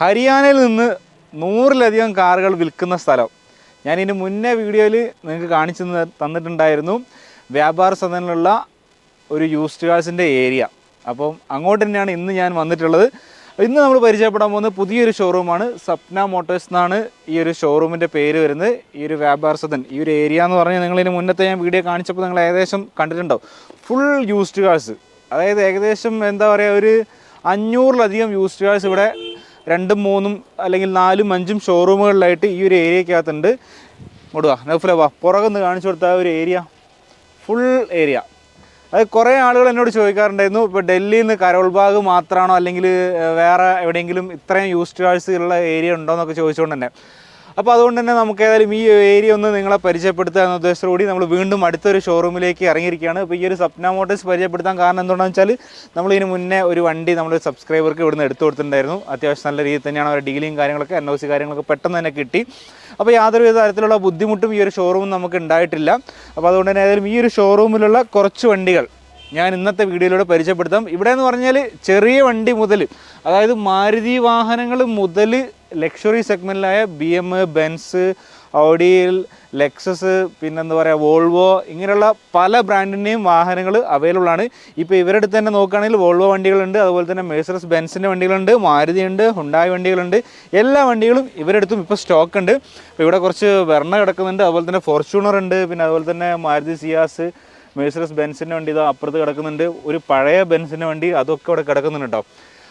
ഹരിയാനയിൽ നിന്ന് നൂറിലധികം കാറുകൾ വിൽക്കുന്ന സ്ഥലം. ഞാൻ ഇതിന് മുന്നേ വീഡിയോയിൽ നിങ്ങൾക്ക് കാണിച്ചു തന്ന- തന്നിട്ടുണ്ടായിരുന്നു. വ്യാപാര സദനിലുള്ള ഒരു യൂസ്ഡ് കാഴ്സിന്റെ ഏരിയ അപ്പം അങ്ങോട്ട് തന്നെയാണ് ഇന്ന് ഞാൻ വന്നിട്ടുള്ളത്. ഇന്ന് നമ്മൾ പരിചയപ്പെടാൻ പോകുന്ന പുതിയൊരു ഷോറൂമാണ് സപ്ന മോട്ടോഴ്സ് എന്നാണ് ഈ ഒരു ഷോറൂമിന്റെ പേര് വരുന്നത്. ഈ ഒരു വ്യാപാര സദൻ ഈ ഒരു ഏരിയ എന്ന് പറഞ്ഞാൽ നിങ്ങൾ ഇതിന് മുന്നത്തെ ഞാൻ വീഡിയോ കാണിച്ചപ്പോൾ നിങ്ങൾ ഏകദേശം കണ്ടിട്ടുണ്ടാവും. ഫുൾ യൂസ്ഡ് കാഴ്സ് അതായത് ഏകദേശം എന്താ പറയുക ഒരു അഞ്ഞൂറിലധികം യൂസ്ഡ് കാഴ്സ് ഇവിടെ രണ്ടും മൂന്നും അല്ലെങ്കിൽ നാലും അഞ്ചും ഷോറൂമുകളിലായിട്ട് ഈ ഒരു ഏരിയക്കകത്തുണ്ട്. ഇങ്ങോട്ട് വാ നൗഫലെ വാ കാണിച്ചു കൊടുത്ത ഒരു ഏരിയ. ഫുൾ ഏരിയ അത് കുറേ ആളുകൾ എന്നോട് ചോദിക്കാറുണ്ടായിരുന്നു ഇപ്പോൾ ഡൽഹിയിൽ നിന്ന് കരോൾ ബാഗ് മാത്രമാണോ അല്ലെങ്കിൽ വേറെ എവിടെയെങ്കിലും ഇത്രയും യൂസ്ഡ് ഉള്ള ഏരിയ ഉണ്ടോ എന്നൊക്കെ ചോദിച്ചുകൊണ്ട് തന്നെ. അപ്പോൾ അതുകൊണ്ട് തന്നെ നമുക്ക് ഏതായാലും ഈ ഏരിയ ഒന്ന് നിങ്ങളെ പരിചയപ്പെടുത്തുക എന്ന ഉദ്ദേശത്തോടുകൂടി നമ്മൾ വീണ്ടും അടുത്തൊരു ഷോറൂമിലേക്ക് ഇറങ്ങിയിരിക്കുകയാണ്. അപ്പോൾ ഈ ഒരു സ്വപ്ന മോട്ടോഴ്സ് പരിചയപ്പെടുത്താൻ കാരണം എന്താണെന്ന് വെച്ചാൽ നമ്മൾ ഇതിന് മുന്നേ ഒരു വണ്ടി നമ്മൾ സബ്സ്ക്രൈബർക്ക് ഇവിടുന്ന് എടുത്തു കൊടുത്തിട്ടുണ്ടായിരുന്നു. അത്യാവശ്യം നല്ല രീതിയിൽ തന്നെയാണ് അവരുടെ ഡീലിങ് കാര്യങ്ങളൊക്കെ എൻ ഒ സി കാര്യങ്ങളൊക്കെ പെട്ടെന്ന് തന്നെ കിട്ടി. അപ്പോൾ യാതൊരു തരത്തിലുള്ള ബുദ്ധിമുട്ടും ഈ ഒരു ഷോറൂം നമുക്ക് ഉണ്ടായിട്ടില്ല. അപ്പോൾ അതുകൊണ്ട് തന്നെ ഏതായാലും ഈ ഒരു ഷോറൂമിലുള്ള കുറച്ച് വണ്ടികൾ ഞാൻ ഇന്നത്തെ വീഡിയോയിലൂടെ പരിചയപ്പെടുത്താം. ഇവിടെ എന്ന് പറഞ്ഞാൽ ചെറിയ വണ്ടി മുതൽ അതായത് മാരുതി വാഹനങ്ങൾ മുതൽ ലക്ഷറി സെഗ്മെന്റിലായ ബി എം ബെൻസ് ഓഡിയിൽ ലെക്സസ് പിന്നെന്താ പറയുക വോൾവോ ഇങ്ങനെയുള്ള പല ബ്രാൻഡിന്റെയും വാഹനങ്ങൾ അവൈലബിൾ ആണ്. ഇപ്പോൾ ഇവരുടെ തന്നെ നോക്കുകയാണെങ്കിൽ വോൾവോ വണ്ടികളുണ്ട് അതുപോലെ തന്നെ മേഴ്സറസ് ബെൻസിന്റെ വണ്ടികളുണ്ട് മാരുതി ഉണ്ട് ഹുണ്ടായി വണ്ടികളുണ്ട്. എല്ലാ വണ്ടികളും ഇവരുടെ അടുത്തും ഇപ്പോൾ സ്റ്റോക്ക് ഉണ്ട്. അപ്പോൾ ഇവിടെ കുറച്ച് വെർണ കിടക്കുന്നുണ്ട് അതുപോലെ തന്നെ ഫോർച്യൂണർ ഉണ്ട് പിന്നെ അതുപോലെ തന്നെ മാരുതി സിയാസ് മേഴ്സറസ് ബെൻസിന്റെ വണ്ടി ഇതാ അപ്പുറത്ത് കിടക്കുന്നുണ്ട്. ഒരു പഴയ ബെൻസിന്റെ വണ്ടി അതൊക്കെ ഇവിടെ കിടക്കുന്നുണ്ട് കേട്ടോ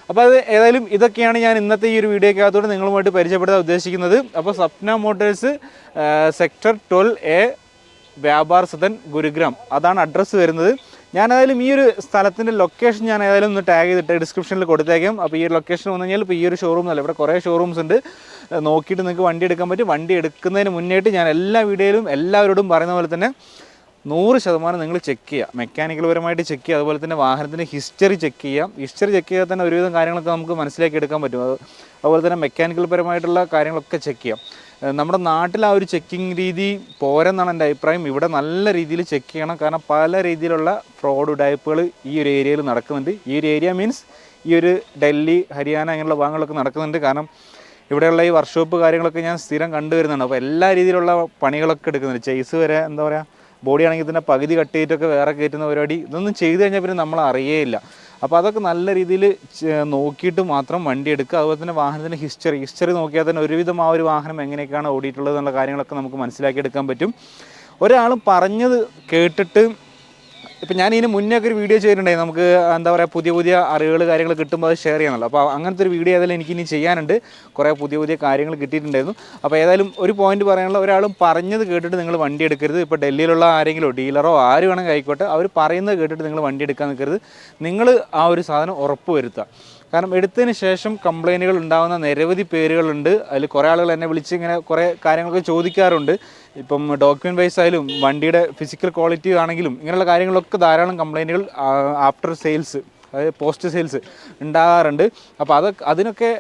അപ്പോൾ അത് ഏതായാലും ഇതൊക്കെയാണ് ഞാൻ ഇന്നത്തെ ഈ ഒരു വീഡിയോക്കകത്തോട് നിങ്ങളുമായിട്ട് പരിചയപ്പെടുത്താൻ ഉദ്ദേശിക്കുന്നത്. അപ്പോൾ Swapna motors sector twelve A Vyapar Sadan Gurugram. അതാണ് അഡ്രസ്സ് വരുന്നത്. ഞാൻ ഏതായാലും ഈ ഒരു സ്ഥലത്തിന്റെ ലൊക്കേഷൻ ഞാൻ ഏതായാലും ഒന്ന് ടാഗ് ചെയ്തിട്ട് ഡിസ്ക്രിപ്ഷനിൽ കൊടുത്തേക്കാം. അപ്പോൾ ഈ ഒരു ലൊക്കേഷൻ വന്നു കഴിഞ്ഞാൽ ഇപ്പോൾ ഈ ഒരു ഷോറൂം അല്ല ഇവിടെ കുറേ ഷോറൂംസ് ഉണ്ട്. നോക്കിയിട്ട് നിങ്ങൾക്ക് വണ്ടി എടുക്കാൻ പറ്റും. വണ്ടി എടുക്കുന്നതിന് മുന്നേറ്റ് ഞാൻ എല്ലാ വീഡിയോയിലും എല്ലാവരോടും പറയുന്ന പോലെ തന്നെ നൂറ് ശതമാനം നിങ്ങൾ ചെക്ക് ചെയ്യുക മെക്കാനിക്കൽ പരമായിട്ട് ചെക്ക് ചെയ്യുക അതുപോലെ തന്നെ വാഹനത്തിന്റെ ഹിസ്റ്ററി ചെക്ക് ചെയ്യാം. ഹിസ്റ്ററി ചെക്ക് ചെയ്താൽ തന്നെ ഒരുവിധം കാര്യങ്ങളൊക്കെ നമുക്ക് മനസ്സിലാക്കി എടുക്കാൻ പറ്റും. അത് അതുപോലെ തന്നെ മെക്കാനിക്കൽ പരമായിട്ടുള്ള കാര്യങ്ങളൊക്കെ ചെക്ക് ചെയ്യാം. നമ്മുടെ നാട്ടിൽ ആ ഒരു ചെക്കിംഗ് രീതി പോരെന്നാണ് എന്റെ അഭിപ്രായം. ഇവിടെ നല്ല രീതിയിൽ ചെക്ക് ചെയ്യണം. കാരണം പല രീതിയിലുള്ള ഫ്രോഡ് ഉടായ്പകൾ ഈ ഒരു ഏരിയയിൽ നടക്കുന്നുണ്ട്. ഈ ഒരു ഏരിയ മീൻസ് ഈ ഒരു ഡൽഹി ഹരിയാന അങ്ങനെയുള്ള ഭാഗങ്ങളൊക്കെ നടക്കുന്നുണ്ട്. കാരണം ഇവിടെയുള്ള ഈ വർക്ക്ഷോപ്പ് കാര്യങ്ങളൊക്കെ ഞാൻ സ്ഥിരം കണ്ടുവരുന്നുണ്ട് അപ്പോൾ എല്ലാ രീതിയിലുള്ള പണികളൊക്കെ എടുക്കുന്നുണ്ട്. ചെയ്സ് വരെ എന്താ പറയുക ബോഡി ആണെങ്കിൽ തന്നെ പകുതി കട്ട് ചെയ്തിട്ടൊക്കെ വേറെ കയറ്റുന്ന പരിപാടി ഇതൊന്നും ചെയ്തു കഴിഞ്ഞാൽ പിന്നെ നമ്മൾ അറിയേയില്ല. അപ്പോൾ അതൊക്കെ നല്ല രീതിയിൽ നോക്കിയിട്ട് മാത്രം വണ്ടി എടുക്കുക. അതുപോലെ തന്നെ വാഹനത്തിന്റെ ഹിസ്റ്ററി ഹിസ്റ്ററി നോക്കിയാൽ തന്നെ ഒരുവിധം ആ ഒരു വാഹനം എങ്ങനെയൊക്കെയാണ് ഓടിയിട്ടുള്ളത് എന്നുള്ള കാര്യങ്ങളൊക്കെ നമുക്ക് മനസ്സിലാക്കിയെടുക്കാൻ പറ്റും. ഒരാൾ പറഞ്ഞത് കേട്ടിട്ട് ഇപ്പം ഞാൻ ഇതിന് മുന്നേ ഒക്കെ ഒരു വീഡിയോ ചെയ്തിട്ടുണ്ടായി നമുക്ക് എന്താ പറയുക പുതിയ പുതിയ അറിവുകൾ കാര്യങ്ങൾ കിട്ടുമ്പോൾ അത് ഷെയർ ചെയ്യണമല്ലോ അപ്പോൾ അങ്ങനത്തെ ഒരു വീഡിയോ ഏതായാലും എനിക്ക് ഇനി ചെയ്യാനുണ്ട്. കുറേ പുതിയ പുതിയ കാര്യങ്ങൾ കിട്ടിയിട്ടുണ്ടായിരുന്നു. അപ്പോൾ ഏതായാലും ഒരു പോയിന്റ് പറയാനുള്ള ഒരാളും പറഞ്ഞത് കേട്ടിട്ട് നിങ്ങൾ വണ്ടി എടുക്കരുത്. ഇപ്പോൾ ഡൽഹിയിലുള്ള ആരെങ്കിലും ഡീലറോ ആര് വേണമെങ്കിൽ ആയിക്കോട്ടെ അവർ പറയുന്നത് കേട്ടിട്ട് നിങ്ങൾ വണ്ടി എടുക്കാൻ നിൽക്കരുത്. നിങ്ങൾ ആ ഒരു സാധനം ഉറപ്പ് വരുത്തുക. കാരണം എടുത്തതിന് ശേഷം കംപ്ലൈന്റുകൾ ഉണ്ടാകുന്ന നിരവധി പേരുകളുണ്ട്. അതിൽ കുറേ ആളുകൾ എന്നെ വിളിച്ച് ഇങ്ങനെ കുറേ കാര്യങ്ങളൊക്കെ ചോദിക്കാറുണ്ട്. ഇപ്പം ഡോക്യുമെന്റ് വൈസ് ആയാലും വണ്ടിയുടെ ഫിസിക്കൽ ക്വാളിറ്റി ആണെങ്കിലും ഇങ്ങനെയുള്ള കാര്യങ്ങളൊക്കെ ധാരാളം കംപ്ലൈന്റുകൾ ആഫ്റ്റർ സെയിൽസ് അതായത് പോസ്റ്റ് സെയിൽസ് ഉണ്ടാകാറുണ്ട്. അപ്പോൾ അത് അതിനൊക്കെ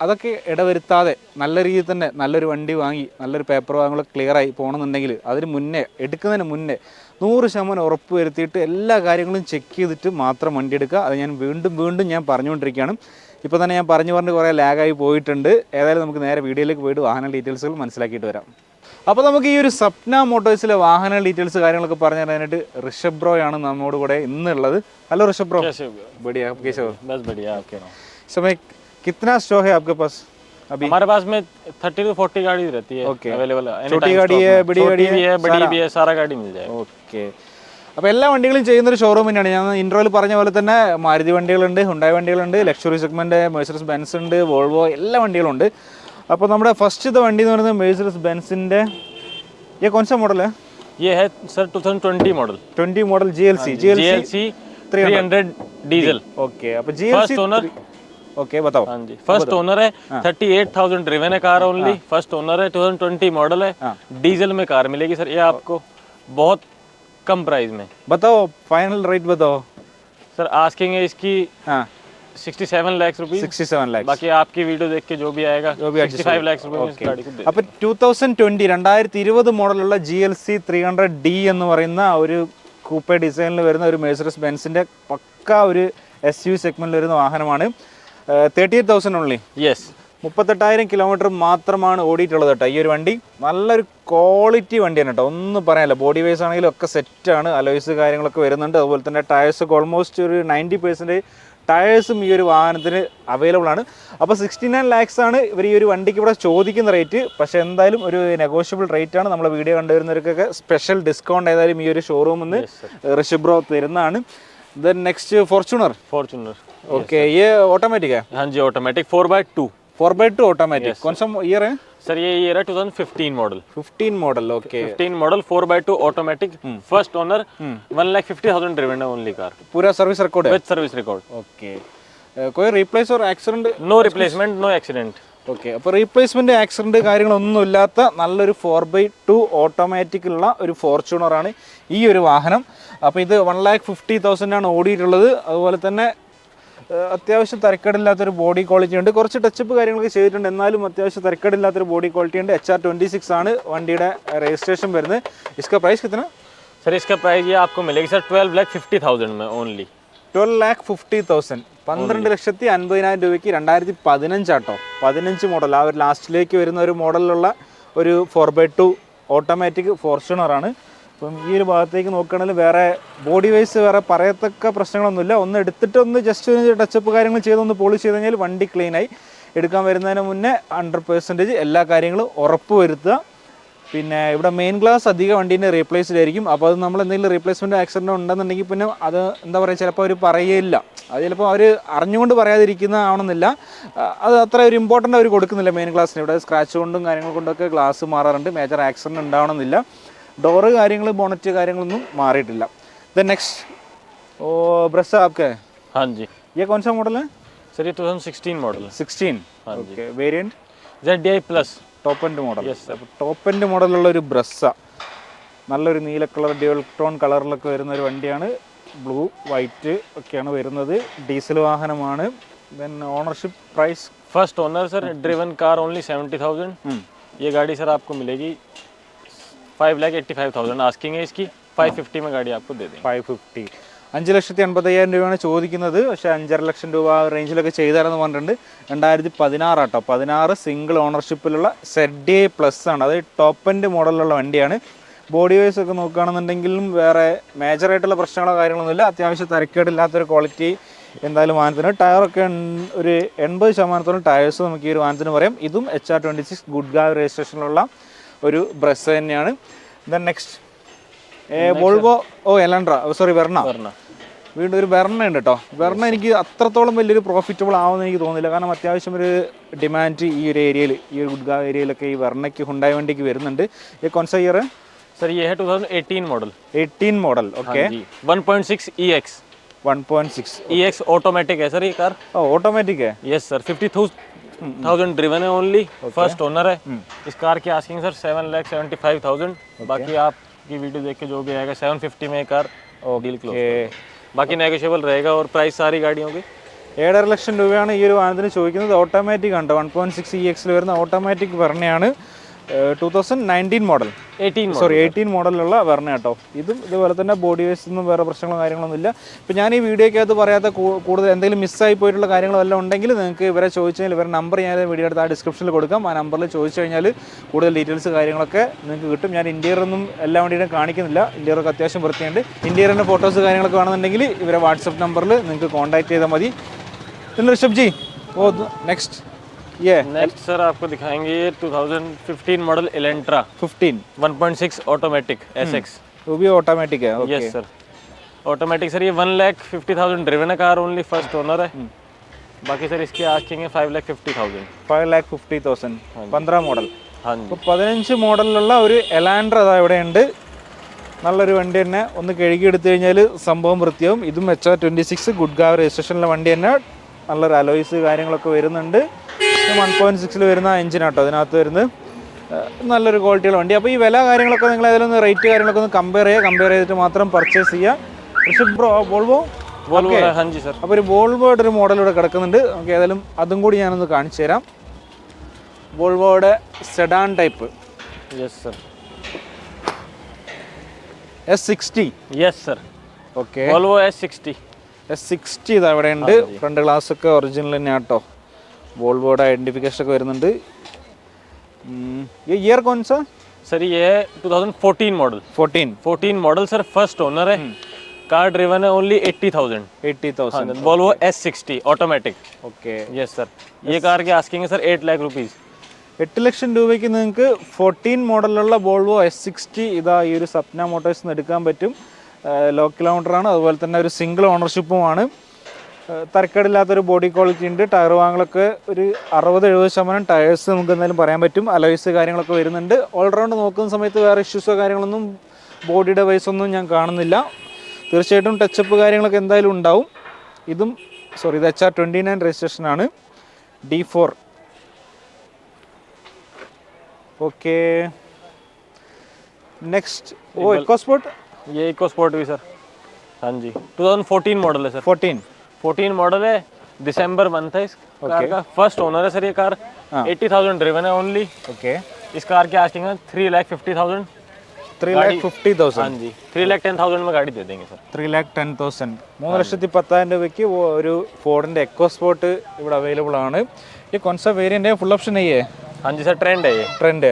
അതൊക്കെ ഇടവരുത്താതെ നല്ല രീതിയിൽ തന്നെ നല്ലൊരു വണ്ടി വാങ്ങി നല്ലൊരു പേപ്പർ വാങ്ങുകൾ ക്ലിയറായി പോകണമെന്നുണ്ടെങ്കിൽ അതിന് മുന്നേ എടുക്കുന്നതിന് മുന്നേ നൂറ് ശതമാനം ഉറപ്പ് വരുത്തിയിട്ട് എല്ലാ കാര്യങ്ങളും ചെക്ക് ചെയ്തിട്ട് മാത്രം വണ്ടി എടുക്കുക. അത് ഞാൻ വീണ്ടും വീണ്ടും ഞാൻ പറഞ്ഞുകൊണ്ടിരിക്കുകയാണ്. ഇപ്പോൾ തന്നെ ഞാൻ പറഞ്ഞു പറഞ്ഞ് കുറേ ലാഗായി പോയിട്ടുണ്ട്. ഏതായാലും നമുക്ക് നേരെ വീഡിയോയിലേക്ക് പോയിട്ട് വാഹന ഡീറ്റെയിൽസുകൾ മനസ്സിലാക്കിയിട്ട് വരാം. അപ്പോൾ നമുക്ക് ഈ ഒരു സപ്ന മോട്ടോഴ്സിലെ വാഹന ഡീറ്റെയിൽസ് കാര്യങ്ങളൊക്കെ പറഞ്ഞു തരാനായിട്ട് ഋഷഭ് ബ്രോ ആണ് നമ്മോട് കൂടെ ഇന്നുള്ളത്. Hello Rishabh bro. ബഡിയാ കേശവ്. ബസ് ബഡിയാ കിത്ന സ്റ്റോ ഹെ ആപ്കെ പാസ്? कितना स्टॉक है आपके पास अभी हमारे पास में थर्टी टू फोर्टी गाड़ी रहती है Okay. अवेलेबल छोटी गाड़ी है, बड़ी गाड़ी भी है, है बड़ी सारा? भी है सारा गाड़ी मिल जाएगा ഓക്കെ അപ്പോൾ എല്ലാ വണ്ടികളും ചെയ്യുന്ന ഒരു ഷോറൂം തന്നെയാണ് ഞാൻ ഇൻട്രോയിൽ പറഞ്ഞ പോലെ തന്നെ Maruti വണ്ടികളുണ്ട് Hyundai വണ്ടികളുണ്ട് luxury segment Mercedes Benz ഉണ്ട് വോൾവോ എല്ലാ വണ്ടികളും ഉണ്ട് അപ്പോൾ നമ്മുടെ ഫസ്റ്റത്തെ വണ്ടി എന്ന് പറയുന്നത് മേഴ്സറസ് ബെൻസിൻ്റെ ये कौन सा मॉडल है ये है sir 2020 model 20 model G L C G L C GLC 300 diesel okay അപ്പോൾ जी L C first owner okay बताओ हाँ जी फर्स्ट ओनर है थर्टी एट थाउजेंड ड्रिवन है कार ओनली फर्स्ट ओनर है 2020 मॉडल है डीजल में कार मिलेगी सर ये आपको बहुत कम प्राइस में बताओ फाइनल रेट बताओ सर आस्किंग है इसकी हाँ 67 lakh rupees sixty seven lakhs बाकी आपकी वीडियो देख के जो भी आएगा जो भी adjust 65 लाख रुपए में इस गाड़ी को दे അപ്പോൾ ടൂ തൗസൻഡ് ട്വൻറ്റി രണ്ടായിരത്തി ഇരുപത് മോഡലുള്ള G L C three hundred D എന്ന് പറയുന്ന ഒരു കൂപ്പെ ഡിസൈനിൽ വരുന്ന ഒരു മേഴ്സറസ് ബെൻസിൻ്റെ പക്ക ഒരു എസ് യു സെഗ്മെൻറ്റിൽ വരുന്ന വാഹനമാണ് Thirty eight thousand only. Yes മുപ്പത്തെട്ടായിരം kilometre മാത്രമാണ് ഓടിയിട്ടുള്ളത് കേട്ടോ. ഈ ഒരു വണ്ടി നല്ലൊരു ക്വാളിറ്റി വണ്ടിയാണ് കേട്ടോ. ഒന്നും പറയാനില്ല. ബോഡി വൈസ് ആണെങ്കിലും ഒക്കെ സെറ്റാണ് അലോയ്സ് കാര്യങ്ങളൊക്കെ വരുന്നുണ്ട്. അതുപോലെ തന്നെ ടയേഴ്സൊക്കെ ഓൾമോസ്റ്റ് ഒരു നയന്റി പെർസെന്റ് ടയേഴ്സും ഈ ഒരു വാഹനത്തിന് അവൈലബിൾ ആണ്. അപ്പോൾ സിക്സ്റ്റി നയൻ ലാക്സ് ആണ് ഇവർ ഈ ഒരു വണ്ടിക്ക് ഇവിടെ ചോദിക്കുന്ന റേറ്റ് പക്ഷേ എന്തായാലും ഒരു നെഗോഷ്യബിൾ റേറ്റ് ആണ്. നമ്മളെ വീഡിയോ കണ്ടുവരുന്നവർക്കൊക്കെ സ്പെഷ്യൽ ഡിസ്കൗണ്ട് ഏതായാലും ഈ ഒരു ഷോറൂമിൽ നിന്ന് ഋഷിബ്രോ തരുന്നതാണ്. Then next Fortuner Fortuner okay ये ऑटोमेटिक है हाँ जी automatic four by two four by two automatic कौन सा ईयर है सर ये ईयर है 2015 model 15 model okay 15 model four by two automatic first owner one lakh fifty thousand driven है only car पूरा सर्विस रिकॉर्ड है विद सर्विस रिकॉर्ड ओके कोई replace or accident no replacement no accident okay അപ്പോൾ replacement accident കാര്യങ്ങളൊന്നും ഇല്ലാത്ത നല്ലൊരു four by two automatic ഉള്ള ഒരു ഫോർച്യൂണറാണ് ഈ ഒരു വാഹനം അപ്പോൾ ഇത് വൺ ലാക്ക് ഫിഫ്റ്റി തൗസൻഡ് ആണ് ഓടിയിട്ടുള്ളത് അതുപോലെ തന്നെ ഏഹ്, അത്യാവശ്യം തരക്കേടില്ലാത്തൊരു ബോഡി ക്വാളിറ്റി ഉണ്ട് കുറച്ച് ടച്ചപ്പ് കാര്യങ്ങളൊക്കെ ചെയ്തിട്ടുണ്ട് എന്നാലും അത്യാവശ്യം തരക്കേടില്ലാത്തൊരു ബോഡി ക്വാളിറ്റി ഉണ്ട് എച്ച് ആർ ട്വൻറ്റി സിക്സ് ആണ് വണ്ടിയുടെ രജിസ്ട്രേഷൻ വരുന്നത് ഇസ്ക പ്രൈസ് കിട്ടുന്ന सर इसका प्राइस ये आपको मिलेगी sir twelve lakh fifty thousand में only twelve lakh fifty thousand പന്ത്രണ്ട് ലക്ഷത്തി അൻപതിനായിരം രൂപയ്ക്ക് രണ്ടായിരത്തി പതിനഞ്ചാട്ടോ പതിനഞ്ച് മോഡൽ ആ ഒരു ലാസ്റ്റിലേക്ക് വരുന്ന ഒരു മോഡലിലുള്ള ഒരു ഫോർ ബൈ ടു ഓട്ടോമാറ്റിക് ഫോർച്യൂണറാണ് അപ്പം ഈ ഒരു ഭാഗത്തേക്ക് നോക്കുകയാണെങ്കിൽ വേറെ ബോഡി വൈസ് വേറെ പറയത്തക്ക പ്രശ്നങ്ങളൊന്നുമില്ല. ഒന്ന് എടുത്തിട്ട് ഒന്ന് ജസ്റ്റ് ഒരു ടച്ചപ്പ് കാര്യങ്ങൾ ചെയ്തൊന്ന് പോളിഷ് ചെയ്ത് കഴിഞ്ഞാൽ വണ്ടി ക്ലീനായി എടുക്കാൻ വരുന്നതിന് മുന്നേ ഹൺഡ്രഡ് പെർസെന്റേജ് എല്ലാ കാര്യങ്ങളും ഉറപ്പ് വരുത്തുക. പിന്നെ ഇവിടെ മെയിൻ ഗ്ലാസ് അധികം വണ്ടീന്റെ റീപ്ലേസ്ഡ് ആയിരിക്കും അപ്പോൾ അത് നമ്മൾ എന്തെങ്കിലും റീപ്ലേസ്മെന്റ് ആക്സിഡന്റ് ഉണ്ടെന്നുണ്ടെങ്കിൽ പിന്നെ അത് എന്താ പറയുക ചിലപ്പോൾ അവർ പറയുകയില്ല. അത് ചിലപ്പോൾ അവർ അറിഞ്ഞുകൊണ്ട് പറയാതിരിക്കുന്ന ആവണമെന്നില്ല അത് അത്ര ഒരു ഇമ്പോർട്ടന്റ് അവർ കൊടുക്കുന്നില്ല മെയിൻ ഗ്ലാസ്സിന് ഇവിടെ സ്ക്രാച്ച് കൊണ്ടും കാര്യങ്ങൾ കൊണ്ടൊക്കെ ഗ്ലാസ് മാറാറുണ്ട്. മേജർ ആക്സിഡന്റ് ഉണ്ടാവണമെന്നില്ല. ഡോറ് കാര്യങ്ങൾ ബോണറ്റ് കാര്യങ്ങളൊന്നും മാറിയിട്ടില്ല the next oh brass Aapke हाँ जी ये कौन सा मॉडल है सर ये 2016 मॉडल है sixteen okay variant Z D I plus top end model അപ്പോൾ ടോപ്പ് എൻഡ് മോഡലുള്ള ഒരു ബ്രസ്സ നല്ലൊരു നീല കളർ ഡ്യുവൽ ടോൺ കളറിലൊക്കെ വരുന്ന ഒരു വണ്ടിയാണ് ബ്ലൂ വൈറ്റ് ഒക്കെയാണ് വരുന്നത് ഡീസൽ വാഹനമാണ് then ownership price first owner sir driven car only seventy thousand ये गाड़ी सर आपको मिलेगी five lakh eighty five thousand asking है इसकी फाइव फिफ्टी में गाड़ी आपको दे देंगे ഫൈവ് ഫിഫ്റ്റി അഞ്ച് ലക്ഷത്തി എൺപത്തയ്യായിരം രൂപയാണ് ചോദിക്കുന്നത് പക്ഷേ അഞ്ചര ലക്ഷം രൂപ ആ റേഞ്ചിലൊക്കെ ചെയ്താലെന്ന് പറഞ്ഞിട്ടുണ്ട് രണ്ടായിരത്തി പതിനാറാട്ടോ പതിനാറ് സിംഗിൾ ഓണർഷിപ്പിലുള്ള സെഡ് ഡി പ്ലസ് ആണ് അത് ടോപ്പ് എൻഡ് മോഡലിലുള്ള വണ്ടിയാണ് ബോഡി വൈസ് ഒക്കെ നോക്കുകയാണെന്നുണ്ടെങ്കിലും വേറെ മേജറായിട്ടുള്ള പ്രശ്നങ്ങളോ കാര്യങ്ങളൊന്നുമില്ല അത്യാവശ്യം തരക്കേടില്ലാത്തൊരു ക്വാളിറ്റി എന്തായാലും വാഹനത്തിന് ടയറൊക്കെ ഉൺ- ഒരു എൺപത് ശതമാനത്തോളം ടയേഴ്സ് നമുക്ക് ഈ ഒരു വാഹനത്തിന് പറയാം ഇതും H R twenty six Gurgaon രജിസ്ട്രേഷനിലുള്ള ഒരു ബ്രസ് തന്നെയാണ് ദെൻ നെക്സ്റ്റ് വോൾവോ ഓ എലൻഡ്ര സോറി വെർണ वरना വീണ്ടും ഒരു വെർണ ഉണ്ട് കേട്ടോ വെർണ എനിക്ക് അത്രത്തോളം വലിയൊരു പ്രോഫിറ്റബിൾ ആവുമെന്ന് എനിക്ക് തോന്നുന്നില്ല കാരണം അത്യാവശ്യം ഒരു ഡിമാൻഡ് ഈ ഒരു ഏരിയയിൽ ഈ ഒരു ഗുഡ്ഗാവ് ഏരിയയിലൊക്കെ ഈ വെർണയ്ക്ക് ഹുണ്ടായി വണ്ടിക്ക് വരുന്നുണ്ട് ഈ കോൺസ ഇയർ सर ये है 2018 मॉडल എയ്റ്റീൻ മോഡൽ ഓക്കെ हाँ जी 1.6 EX one point six EX automatic है सर ये कार ഓ automatic yes sir fifty thousand driven है ओनली फर्स्ट ओनर है इस कार की asking sir seven lakh seventy five thousand बाकी आपकी वीडियो देख के जो भी आएगा सेवन फिफ्टी में कार डील क्लोज बाकी नेगोशियबल रहेगा और प्राइस सारी गाड़ियों की ഏഴര ലക്ഷം രൂപയാണ് ഈ ഒരു വാഹനത്തിന് ചോദിക്കുന്നത് ഓട്ടോമാറ്റിക് ആണ് വൺ പോയിന്റ് സിക്സ് ഇ എക്സിൽ വരുന്ന automatic വെർണയാണ് two thousand nineteen model 18 sorry eighteen മോഡലിലുള്ള Verna കേട്ടോ. ഇതും ഇതുപോലെ തന്നെ ബോഡി വേസ്റ്റ് ഒന്നും വേറെ പ്രശ്നങ്ങളോ കാര്യങ്ങളൊന്നും ഇല്ല. ഇപ്പം ഞാൻ ഈ വീഡിയോയ്ക്കകത്ത് പറയാത്ത കൂടുതൽ എന്തെങ്കിലും മിസ്സായി പോയിട്ടുള്ള കാര്യങ്ങൾ എല്ലാം ഉണ്ടെങ്കിൽ നിങ്ങൾക്ക് ഇവരെ ചോദിച്ചു കഴിഞ്ഞാൽ ഇവരുടെ നമ്പർ ഞാൻ വീഡിയോ എടുത്ത് ആ ഡിസ്ക്രിപ്ഷനിൽ കൊടുക്കാം. ആ നമ്പറിൽ ചോദിച്ചു കഴിഞ്ഞാൽ കൂടുതൽ ഡീറ്റെയിൽസ് കാര്യങ്ങളൊക്കെ നിങ്ങൾക്ക് കിട്ടും. ഞാൻ ഇന്റീരിയറൊന്നും എല്ലാ വണ്ടിയും കാണിക്കുന്നില്ല. ഇന്റീരിയറൊക്കെ അത്യാവശ്യം വൃത്തിയുണ്ട്. ഇന്റീരിയറിന്റെ ഫോട്ടോസ് കാര്യങ്ങളൊക്കെ വേണമെന്നുണ്ടെങ്കിൽ ഇവരെ വാട്സപ്പ് നമ്പറിൽ നിങ്ങൾക്ക് കോൺടാക്ട് ചെയ്താൽ മതി. ഋഷഭ് ജി? ഓ നെക്സ്റ്റ് ये नेक्स्ट सर आपको दिखाएंगे ये 2015 मॉडल एलेंट्रा 15 1.6 ऑटोमेटिक एसएक्स वो भी ऑटोमेटिक है okay yes sir automatic sir ये one lakh fifty thousand driven है कार ओनली फर्स्ट ओनर है बाकी सर इसकी आस्किंग है five lakh fifty thousand five lakh fifty thousand പന്ത്രണ്ട് മോഡൽ हाँ जी അപ്പോൾ പതിനഞ്ച് മോഡലിലുള്ള ഒരു എലാൻഡ്ര അതാ ഇവിടെ ഉണ്ട് നല്ലൊരു വണ്ടി തന്നെ ഒന്ന് കഴുകി എടുത്തു കഴിഞ്ഞാൽ സംഭവം വൃത്തിയാവും ഇതും H R twenty six Gurgaon രജിസ്ട്രേഷനിലെ വണ്ടി തന്നെ നല്ലൊരു അലോയ്സ് കാര്യങ്ങളൊക്കെ വരുന്നുണ്ട് വൺ പോയിന്റ് സിക്സിൽ വരുന്ന എഞ്ചിനാട്ടോ അതിനകത്ത് വരുന്നത് നല്ലൊരു ക്വാളിറ്റിയുള്ള വണ്ടി. അപ്പോൾ ഈ വില കാര്യങ്ങളൊക്കെ നിങ്ങൾ ഏതെങ്കിലും റേറ്റ് കാര്യങ്ങളൊക്കെ ഒന്ന് കമ്പയർ ചെയ്യുക. കമ്പയർ ചെയ്തിട്ട് മാത്രം പർച്ചേസ് ചെയ്യുക. ഋഷിബ് ബ്രോ ബോൾവോ അപ്പോൾ ഒരു ബോൾവോയുടെ ഒരു മോഡൽ ഇവിടെ കിടക്കുന്നുണ്ട്. നമുക്ക് ഏതായാലും അതും കൂടി ഞാനൊന്ന് കാണിച്ചു തരാം. ബോൾവോയുടെ sedan type yes sir S sixty yes sir okay sixty S sixty ഇതാ ഇവിടെ ഉണ്ട്. ഫ്രണ്ട് ഗ്ലാസ് ഒക്കെ ഒറിജിനൽ തന്നെ ആട്ടോ വോൾവോയുടെ ഐഡൻറ്റിഫിക്കേഷൻ ഒക്കെ വരുന്നുണ്ട് ഇയർ കോൺസ सर ये 2014 model fourteen 14 model sir first owner है कार ड्रिवन है only 80,000 eighty thousand Volvo S60 automatic okay yes sir ये कार की आस्किंग है सर 8 लाख रुपीस എട്ട് ലക്ഷം രൂപയ്ക്ക് നിങ്ങൾക്ക് ഫോർട്ടീൻ മോഡലുള്ള വോൾവോ എസ് സിക്സ്റ്റി ഇതാ ഈ ഒരു സപ്ന മോട്ടോഴ്സ് നിന്ന് എടുക്കാൻ പറ്റും ലോ കിലോമീറ്ററാണ് അതുപോലെ തന്നെ ഒരു സിംഗിൾ ഓണർഷിപ്പുമാണ് തരക്കേടില്ലാത്തൊരു ബോഡി ക്വാളിറ്റി ഉണ്ട് ടയർ വാങ്ങലൊക്കെ ഒരു അറുപത് എഴുപത് ശതമാനം ടയേഴ്സ് നമുക്ക് എന്തായാലും പറയാൻ പറ്റും അലോയ്സ് കാര്യങ്ങളൊക്കെ വരുന്നുണ്ട് ഓൾറൗണ്ട് നോക്കുന്ന സമയത്ത് വേറെ ഇഷ്യൂസോ കാര്യങ്ങളൊന്നും ബോഡിയുടെ വൈസ് ഒന്നും ഞാൻ കാണുന്നില്ല തീർച്ചയായിട്ടും ടച്ചപ്പ് കാര്യങ്ങളൊക്കെ എന്തായാലും ഉണ്ടാവും ഇതും സോറി ഇത് എച്ച് ആർ ട്വൻറ്റി നയൻ രജിസ്ട്രേഷനാണ് ഡി ഫോർ ഓക്കെ നെക്സ്റ്റ് ഓ എക്കോസ്പോർട്ട് ये इको स्पोर्ट भी सर हाँ जी 2014 मॉडल है सर ഫോർട്ടീൻ 14 मॉडल है दिसंबर मंथ है इस कार का फर्स्ट ओनर है सर ये कार 80,000 ड्रिवन है ओनली ഓക്കെ इस कार की आस्किंग है three lakh fifty thousand three lakh fifty हाँ തൗസൻഡ് जी थ्री लाख टेन थाउजेंड में गाड़ी दे देंगे sir three lakh ten thousand മൂന്ന് ലക്ഷത്തി പത്തായിരം രൂപയ്ക്ക് ഓ- ഒരു ഫോർഡിൻ്റെ എക്കോസ്പോർട്ട് ഇവിടെ അവൈലബിൾ ആണ് ഈ കൊൻസ വേരിയൻ്റെ ഫുൾ ഓപ്ഷൻ അയ്യേ हाँ जी सर ट्रेंड है ये ട്രെൻഡ്